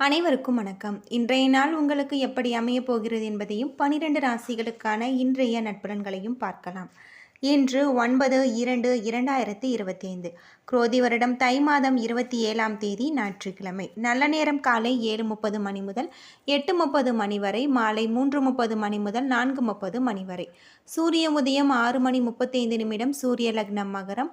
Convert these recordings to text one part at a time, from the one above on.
அனைவருக்கும் வணக்கம். இன்றைய நாள் உங்களுக்கு எப்படி அமையப் போகிறது என்பதையும் பனிரெண்டு ராசிகளுக்கான இன்றைய நட்பலன்களையும் பார்க்கலாம். இன்று ஒன்பது இரண்டு இரண்டாயிரத்தி இருபத்தி ஐந்து குரோதி வருடம் தை மாதம் இருபத்தி ஏழாம் தேதி ஞாயிற்றுக்கிழமை. நல்ல நேரம் காலை ஏழு முப்பது மணி முதல் எட்டு முப்பது மணி வரை மாலை மூன்று முப்பது மணி முதல் நான்கு முப்பது மணி வரை. சூரிய உதயம் ஆறு மணி முப்பத்தைந்து நிமிடம் சூரிய லக்னம் மகரம்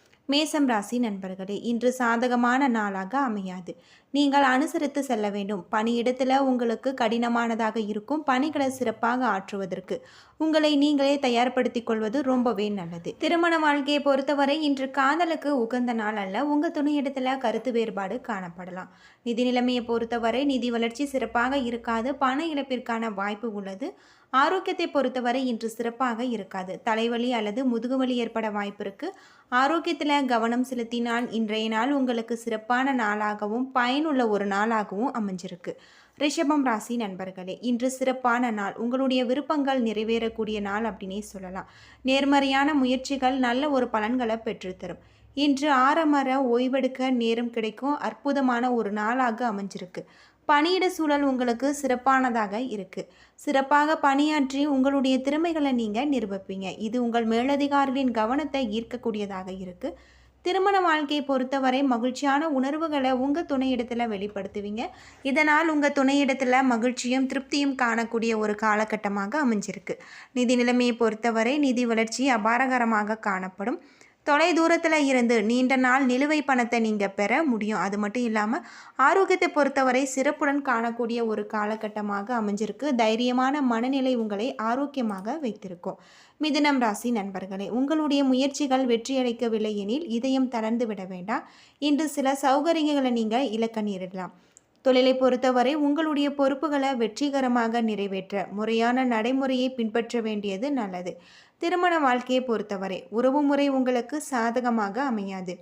மேசம் ராசி நண்பர்களே இன்று சாதகமான நாளாக அமையாது. நீங்கள் அனுசரித்து செல்ல வேண்டும். பணியிடத்தில் உங்களுக்கு கடினமானதாக இருக்கும். பணிகளை சிறப்பாக ஆற்றுவதற்கு உங்களை நீங்களே தயார்படுத்திக் கொள்வது ரொம்பவே நல்லது. திருமண வாழ்க்கையை பொறுத்தவரை இன்று காதலுக்கு உகந்த நாள் அல்ல. உங்கள் துணையிடத்தில் கருத்து வேறுபாடு காணப்படலாம். நிதி நிலைமையை பொறுத்தவரை நிதி வளர்ச்சி சிறப்பாக இருக்காது. பண இழப்பிற்கான வாய்ப்பு உள்ளது. ஆரோக்கியத்தை பொறுத்தவரை இன்று சிறப்பாக இருக்காது. தலைவலி அல்லது முதுகுவலி ஏற்பட வாய்ப்பிருக்கு ஆரோக்கியத்தில் கவனம் செலுத்தினால் இன்றைய நாள் உங்களுக்கு சிறப்பான நாளாகவும் பயனுள்ள ஒரு நாளாகவும் அமைஞ்சிருக்கு. ரிஷபம் ராசி நண்பர்களே இன்று சிறப்பான நாள். உங்களுடைய விருப்பங்கள் நிறைவேறக்கூடிய நாள் அப்படின்னே சொல்லலாம். நேர்மறையான முயற்சிகள் நல்ல ஒரு பலன்களை பெற்றுத்தரும். இன்று ஆரமர ஓய்வெடுக்க நேரம் கிடைக்கும். அற்புதமான ஒரு நாளாக அமைஞ்சிருக்கு. பணியிட சூழல் உங்களுக்கு சிறப்பானதாக இருக்குது சிறப்பாக பணியாற்றி உங்களுடைய திறமைகளை நீங்கள் நிரூபிப்பீங்க. இது உங்கள் மேலதிகாரிகளின் கவனத்தை ஈர்க்கக்கூடியதாக இருக்குது திருமண வாழ்க்கையை பொறுத்தவரை மகிழ்ச்சியான உணர்வுகளை உங்கள் துணையிடத்தில் வெளிப்படுத்துவீங்க. இதனால் உங்கள் துணையிடத்தில் மகிழ்ச்சியும் திருப்தியும் காணக்கூடிய ஒரு காலகட்டமாக அமைஞ்சிருக்கு. நிதி நிலைமையை பொறுத்தவரை நிதி வளர்ச்சி அபாரகரமாக காணப்படும். தொலை தூரத்தில் இருந்து நீண்ட நாள் நிலுவை பணத்தை நீங்கள் பெற முடியும். அது மட்டும் இல்லாமல் ஆரோக்கியத்தை பொறுத்தவரை சிறப்புடன் காணக்கூடிய ஒரு காலகட்டமாக அமைஞ்சிருக்கு. தைரியமான மனநிலை உங்களை ஆரோக்கியமாக வைத்திருக்கும். மிதுனம் ராசி நண்பர்களே உங்களுடைய முயற்சிகள் வெற்றியளிக்கவில்லை எனில் இதயம் தளர்ந்து விட வேண்டாம். இன்று சில சௌகரியங்களை நீங்கள் இழக்க நேரிடலாம். தொழிலை பொறுத்தவரை உங்களுடைய பொறுப்புகளை வெற்றிகரமாக நிறைவேற்ற முறையான நடைமுறையை பின்பற்ற வேண்டியது நல்லது. திருமண வாழ்க்கையை பொறுத்தவரை உறவுமுறை உங்களுக்கு சாதகமாக அமையாது.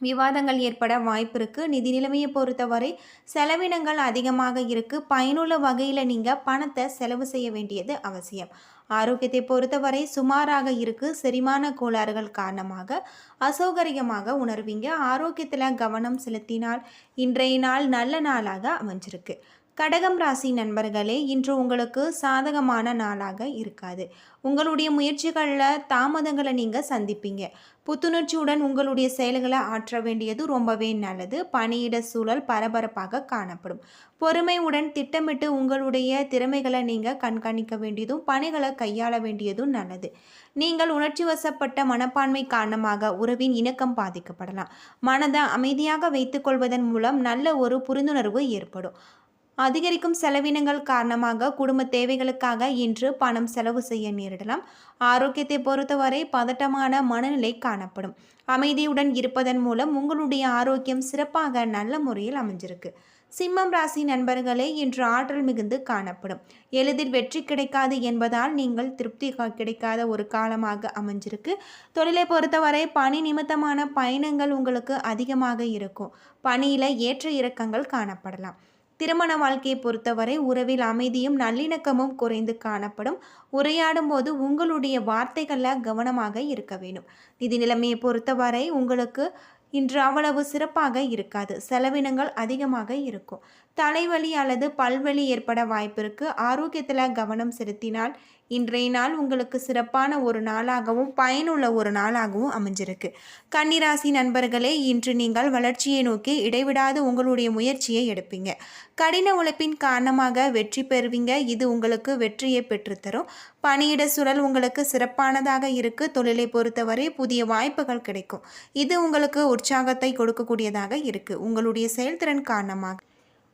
விவாதங்கள் ஏற்பட வாய்ப்பு இருக்குது நிதி நிலைமையை பொறுத்தவரை செலவினங்கள் அதிகமாக இருக்குது பயனுள்ள வகையில் நீங்கள் பணத்தை செலவு செய்ய வேண்டியது அவசியம். ஆரோக்கியத்தை பொறுத்தவரை சுமாராக இருக்கு. செரிமான கோளாறுகள் காரணமாக அசௌகரியமாக உணர்வீங்க. ஆரோக்கியத்தில் கவனம் செலுத்தினால் இன்றைய நாள் நல்ல நாளாக அமைஞ்சிருக்கு. கடகம் ராசி நண்பர்களே இன்று உங்களுக்கு சாதகமான நாளாக இருக்காது. உங்களுடைய முயற்சிகளில் தாமதங்களை நீங்கள் சந்திப்பீங்க. புத்துணர்ச்சியுடன் உங்களுடைய செயல்களை ஆற்ற வேண்டியது ரொம்பவே நல்லது. பணியிட சூழல் பரபரப்பாக காணப்படும். பொறுமையுடன் திட்டமிட்டு உங்களுடைய திறமைகளை நீங்கள் கண்காணிக்க வேண்டியதும் பணிகளை கையாள வேண்டியதும் நல்லது. நீங்கள் உணர்ச்சி வசப்பட்ட மனப்பான்மை காரணமாக உறவின் இணக்கம் பாதிக்கப்படலாம். மனதை அமைதியாக வைத்துக்கொள்வதன் மூலம் நல்ல ஒரு புரிந்துணர்வு ஏற்படும். அதிகரிக்கும் செலவினங்கள் காரணமாக குடும்ப தேவைகளுக்காக இன்று பணம் செலவு செய்ய நேரிடலாம். ஆரோக்கியத்தை பொறுத்தவரை பதட்டமான மனநிலை காணப்படும். அமைதியுடன் இருப்பதன் மூலம் உங்களுடைய ஆரோக்கியம் சிறப்பாக நல்ல முறையில் அமைஞ்சிருக்கு. சிம்மம் ராசி நண்பர்களே இன்று ஆற்றல் மிகுந்து காணப்படும். எளிதில் வெற்றி கிடைக்காது என்பதால் நீங்கள் திருப்தி கிடைக்காத ஒரு காலமாக அமைஞ்சிருக்கு. தொழிலை பொறுத்தவரை பணி நிமித்தமான பயணங்கள் உங்களுக்கு அதிகமாக இருக்கும். பணியில் ஏற்ற இறக்கங்கள் காணப்படலாம். திருமண வாழ்க்கையை பொறுத்தவரை உறவில் அமைதியும் நல்லிணக்கமும் குறைந்து காணப்படும். உரையாடும் போது உங்களுடைய வார்த்தைகளில் கவனமாக இருக்க வேண்டும். நிதி நிலைமையை பொறுத்தவரை உங்களுக்கு இன்று அவ்வளவு சிறப்பாக இருக்காது. செலவினங்கள் அதிகமாக இருக்கும். தலைவலி அல்லது பல்வலி ஏற்பட வாய்ப்பிருக்கு ஆரோக்கியத்தில் கவனம் செலுத்தினால் இன்றைய நாள் உங்களுக்கு சிறப்பான ஒரு நாளாகவும் பயனுள்ள ஒரு நாளாகவும் அமைஞ்சிருக்கு. கன்னிராசி நண்பர்களே இன்று நீங்கள் வளர்ச்சியை நோக்கி இடைவிடாது உங்களுடைய முயற்சியை எடுப்பீங்க. கடின உழைப்பின் காரணமாக வெற்றி பெறுவீங்க. இது உங்களுக்கு வெற்றியை பெற்றுத்தரும். பணியிட சூழல் உங்களுக்கு சிறப்பானதாக இருக்கு. தொழிலை பொறுத்தவரை புதிய வாய்ப்புகள் கிடைக்கும். இது உங்களுக்கு உற்சாகத்தை கொடுக்கக்கூடியதாக இருக்கு. உங்களுடைய செயல்திறன் காரணமாக.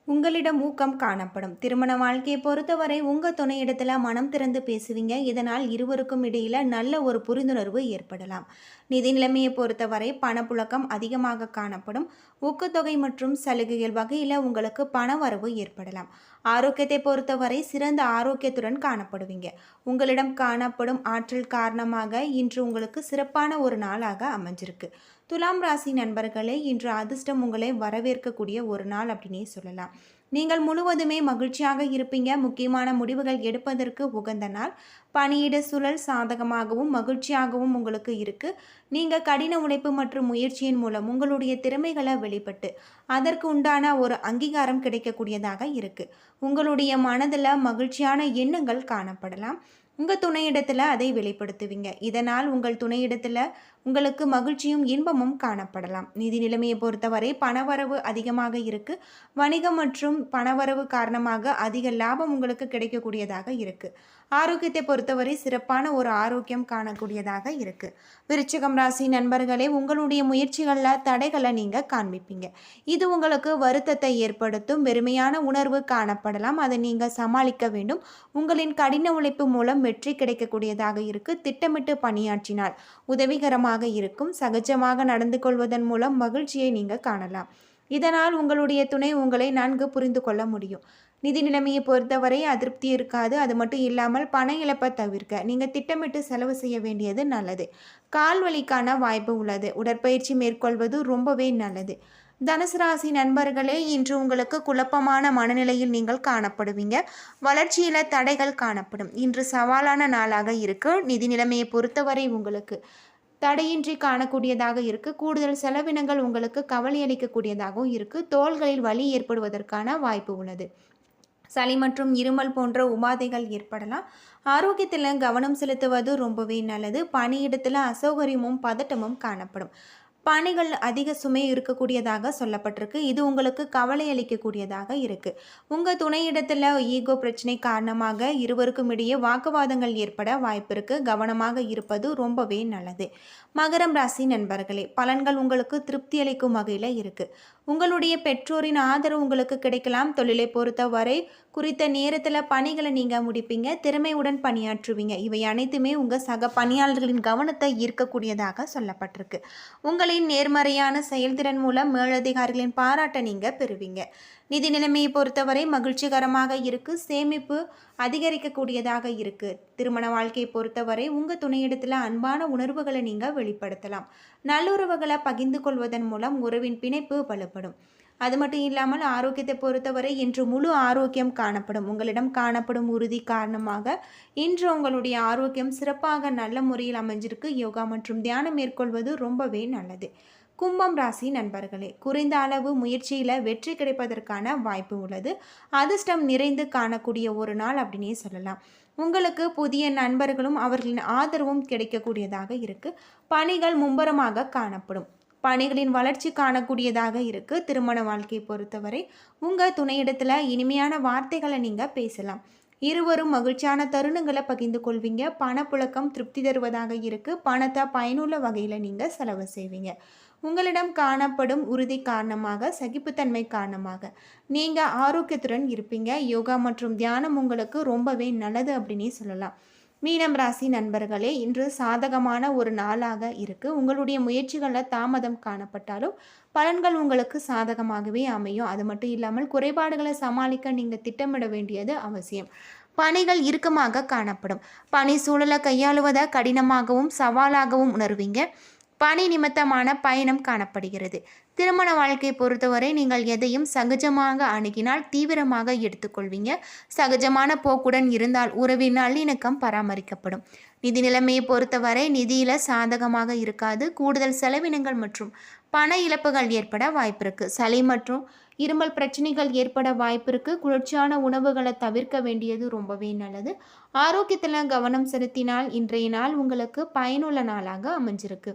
உங்களிடம் ஊக்கம் காணப்படும். திருமண வாழ்க்கையை பொறுத்தவரை உங்கள் துணையிடத்தில் மனம் திறந்து பேசுவீங்க. இதனால் இருவருக்கும் இடையில் நல்ல ஒரு புரிந்துணர்வு ஏற்படலாம். நிதி நிலைமையை பொறுத்தவரை பணப்புழக்கம் அதிகமாக காணப்படும். ஊக்கத்தொகை மற்றும் சலுகைகள் வகையில் உங்களுக்கு பண வரவு ஏற்படலாம். ஆரோக்கியத்தை பொறுத்தவரை சிறந்த ஆரோக்கியத்துடன் காணப்படுவீங்க. உங்களிடம் காணப்படும் ஆற்றல் காரணமாக இன்று உங்களுக்கு சிறப்பான ஒரு நாளாக அமைஞ்சிருக்கு. துலாம் ராசி நண்பர்களே இன்று அதிர்ஷ்டம் உங்களை வரவேற்கக்கூடிய ஒரு நாள் அப்படின்னே சொல்லலாம். நீங்கள் முழுவதுமே மகிழ்ச்சியாக இருப்பீங்க. முக்கியமான முடிவுகள் எடுப்பதற்கு உகந்த நாள். பணியிட சூழல் சாதகமாகவும் மகிழ்ச்சியாகவும் உங்களுக்கு இருக்கு. நீங்க கடின உழைப்பு மற்றும் முயற்சியின் மூலம் உங்களுடைய திறமைகளை வெளிப்பட்டு அதற்கு உண்டான ஒரு அங்கீகாரம் கிடைக்கக்கூடியதாக இருக்கு. உங்களுடைய மனதில் மகிழ்ச்சியான எண்ணங்கள் காணப்படலாம். உங்கள் துணையிடத்தில் அதை வெளிப்படுத்துவீங்க. இதனால் உங்கள் துணையிடத்தில் உங்களுக்கு மகிழ்ச்சியும் இன்பமும் காணப்படலாம். நிதி நிலைமையை பொறுத்தவரை பணவரவு அதிகமாக இருக்கு. வணிகம் மற்றும் பணவரவு காரணமாக அதிக லாபம் உங்களுக்கு கிடைக்கக்கூடியதாக இருக்கு. ஆரோக்கியத்தை பொறுத்தவரை சிறப்பான ஒரு ஆரோக்கியம் காணக்கூடியதாக இருக்கு. விருச்சிகம் ராசி நண்பர்களே உங்களுடைய முயற்சிகளில் தடைகளை நீங்கள் காண்பிப்பீங்க. இது உங்களுக்கு வருத்தத்தை ஏற்படுத்தும் வெறுமையான உணர்வு காணப்படலாம். அதை நீங்கள் சமாளிக்க வேண்டும். உங்களின் கடின உழைப்பு மூலம் வெற்றி கிடைக்கக்கூடியதாக இருக்கு. திட்டமிட்டு பணியாற்றினால் உதவிகரமாக இருக்கும். சகஜமாக நடந்து கொள்வதன் மூலம் மகிழ்ச்சியை நீங்கள் காணலாம். இதனால் உங்களுடைய துணை உங்களை நன்கு புரிந்து கொள்ள முடியும். நிதி நிலைமையை பொறுத்தவரை அதிருப்தி இருக்காது. அது மட்டும் இல்லாமல் பண இழப்பை தவிர்க்க நீங்கள் திட்டமிட்டு செலவு செய்ய வேண்டியது நல்லது. கால் வலிக்கான வாய்ப்பு உள்ளது. உடற்பயிற்சி மேற்கொள்வது ரொம்பவே நல்லது. தனுசு ராசி நண்பர்களே இன்று உங்களுக்கு குழப்பமான மனநிலையில் நீங்கள் காணப்படுவீங்க. வளர்ச்சியில் தடைகள் காணப்படும். இன்று சவாலான நாளாக இருக்கு. நிதி நிலைமையை பொறுத்தவரை உங்களுக்கு தடையின்றி காணக்கூடியதாக இருக்குது கூடுதல் செலவினங்கள் உங்களுக்கு கவலை அளிக்கக்கூடியதாகவும் இருக்குது தோள்களில் வலி ஏற்படுவதற்கான வாய்ப்பு உள்ளது. சளி மற்றும் இருமல் போன்ற உபாதைகள் ஏற்படலாம். ஆரோக்கியத்தில் கவனம் செலுத்துவது ரொம்பவே நல்லது. பணியிடத்தில் அசௌகரியமும் பதட்டமும் காணப்படும். பணிகள் அதிக சுமை இருக்கக்கூடியதாக சொல்லப்பட்டிருக்கு. இது உங்களுக்கு கவலை அளிக்கக்கூடியதாக இருக்குது உங்கள் துணையிடத்தில் ஈகோ பிரச்சனை காரணமாக இருவருக்கும் இடையே வாக்குவாதங்கள் ஏற்பட வாய்ப்பு இருக்குது கவனமாக இருப்பது ரொம்பவே நல்லது. மகரம் ராசி நண்பர்களே பலன்கள் உங்களுக்கு திருப்தி அளிக்கும் வகையில் இருக்குது உங்களுடைய பெற்றோரின் ஆதரவு உங்களுக்கு கிடைக்கலாம். தொழிலை பொறுத்தவரை குறித்த நேரத்தில் பணிகளை நீங்கள் முடிப்பீங்க. திறமையுடன் பணியாற்றுவீங்க. இவை அனைத்துமே உங்கள் சக பணியாளர்களின் கவனத்தை ஈர்க்கக்கூடியதாக சொல்லப்பட்டிருக்கு. உங்களின் நேர்மறையான செயல்திறன் மூலம் மேலதிகாரிகளின் பாராட்டை நீங்கள் பெறுவீங்க. நிதி நிலைமையை பொறுத்தவரை மகிழ்ச்சிகரமாக இருக்கு. சேமிப்பு அதிகரிக்கக்கூடியதாக இருக்கு. திருமண வாழ்க்கையை பொறுத்தவரை உங்கள் துணையிடத்தில் அன்பான உணர்வுகளை நீங்கள் வெளிப்படுத்தலாம். நல்லுறவுகளை பகிர்ந்து கொள்வதன் மூலம் உறவின் பிணைப்பு வலுப்படும். அது மட்டும் இல்லாமல் ஆரோக்கியத்தை பொறுத்தவரை இன்று முழு ஆரோக்கியம் காணப்படும். உங்களிடம் காணப்படும் உறுதி காரணமாக இன்று உங்களுடைய ஆரோக்கியம் சிறப்பாக நல்ல முறையில் அமைஞ்சிருக்கு. யோகா மற்றும் தியானம் மேற்கொள்வது ரொம்பவே நல்லது. கும்பம் ராசி நண்பர்களே குறைந்த அளவு முயற்சியில் வெற்றி கிடைப்பதற்கான வாய்ப்பு உள்ளது. அதிர்ஷ்டம் நிறைந்து காணக்கூடிய ஒரு நாள் அப்படின்னே சொல்லலாம். உங்களுக்கு புதிய நண்பர்களும் அவர்களின் ஆதரவும் கிடைக்கக்கூடியதாக இருக்குது பணிகள் மும்பரமாக காணப்படும். பணிகளின் வளர்ச்சி காணக்கூடியதாக இருக்குது திருமண வாழ்க்கையை பொறுத்தவரை உங்கள் துணையிடத்தில் இனிமையான வார்த்தைகளை நீங்கள் பேசலாம். இருவரும் மகிழ்ச்சியான தருணங்களை பகிர்ந்து கொள்வீங்க. பணப்புழக்கம் திருப்தி தருவதாக இருக்குது பணத்தை பயனுள்ள வகையில் நீங்கள் செலவு செய்வீங்க. உங்களிடம் காணப்படும் உறுதி காரணமாக சகிப்புத்தன்மை காரணமாக. நீங்கள் ஆரோக்கியத்துடன் இருப்பீங்க. யோகா மற்றும் தியானம் உங்களுக்கு ரொம்பவே நல்லது அப்படின்னே சொல்லலாம். மீனம் ராசி நண்பர்களே இன்று சாதகமான ஒரு நாளாக இருக்குது உங்களுடைய முயற்சிகளில் தாமதம் காணப்பட்டாலும் பலன்கள் உங்களுக்கு சாதகமாகவே அமையும். அது மட்டும் இல்லாமல் குறைபாடுகளை சமாளிக்க நீங்கள் திட்டமிட வேண்டியது அவசியம். பணிகள் இறுக்கமாக காணப்படும். பணி சூழலை கையாளுவதை கடினமாகவும் சவாலாகவும் உணர்வீங்க. பணி நிமித்தமான பயணம் காணப்படுகிறது. திருமண வாழ்க்கையை பொறுத்தவரை நீங்கள் எதையும் சகஜமாக அணுகினால் தீவிரமாக எடுத்துக்கொள்வீங்க. சகஜமான போக்குடன் இருந்தால் உறவின் நல்லிணக்கம் பராமரிக்கப்படும். நிதி நிலைமையை பொறுத்தவரை நிதியில் சாதகமாக இருக்காது. கூடுதல் செலவினங்கள் மற்றும் பண இழப்புகள் ஏற்பட வாய்ப்பிருக்கு. சளி மற்றும் இருமல் பிரச்சனைகள் ஏற்பட வாய்ப்பிருக்கு. குளிர்ச்சியான உணவுகளை தவிர்க்க வேண்டியது ரொம்பவே நல்லது. ஆரோக்கியத்தில் கவனம் செலுத்தினால் இன்றைய நாள் உங்களுக்கு பயனுள்ள நாளாக அமைஞ்சிருக்கு.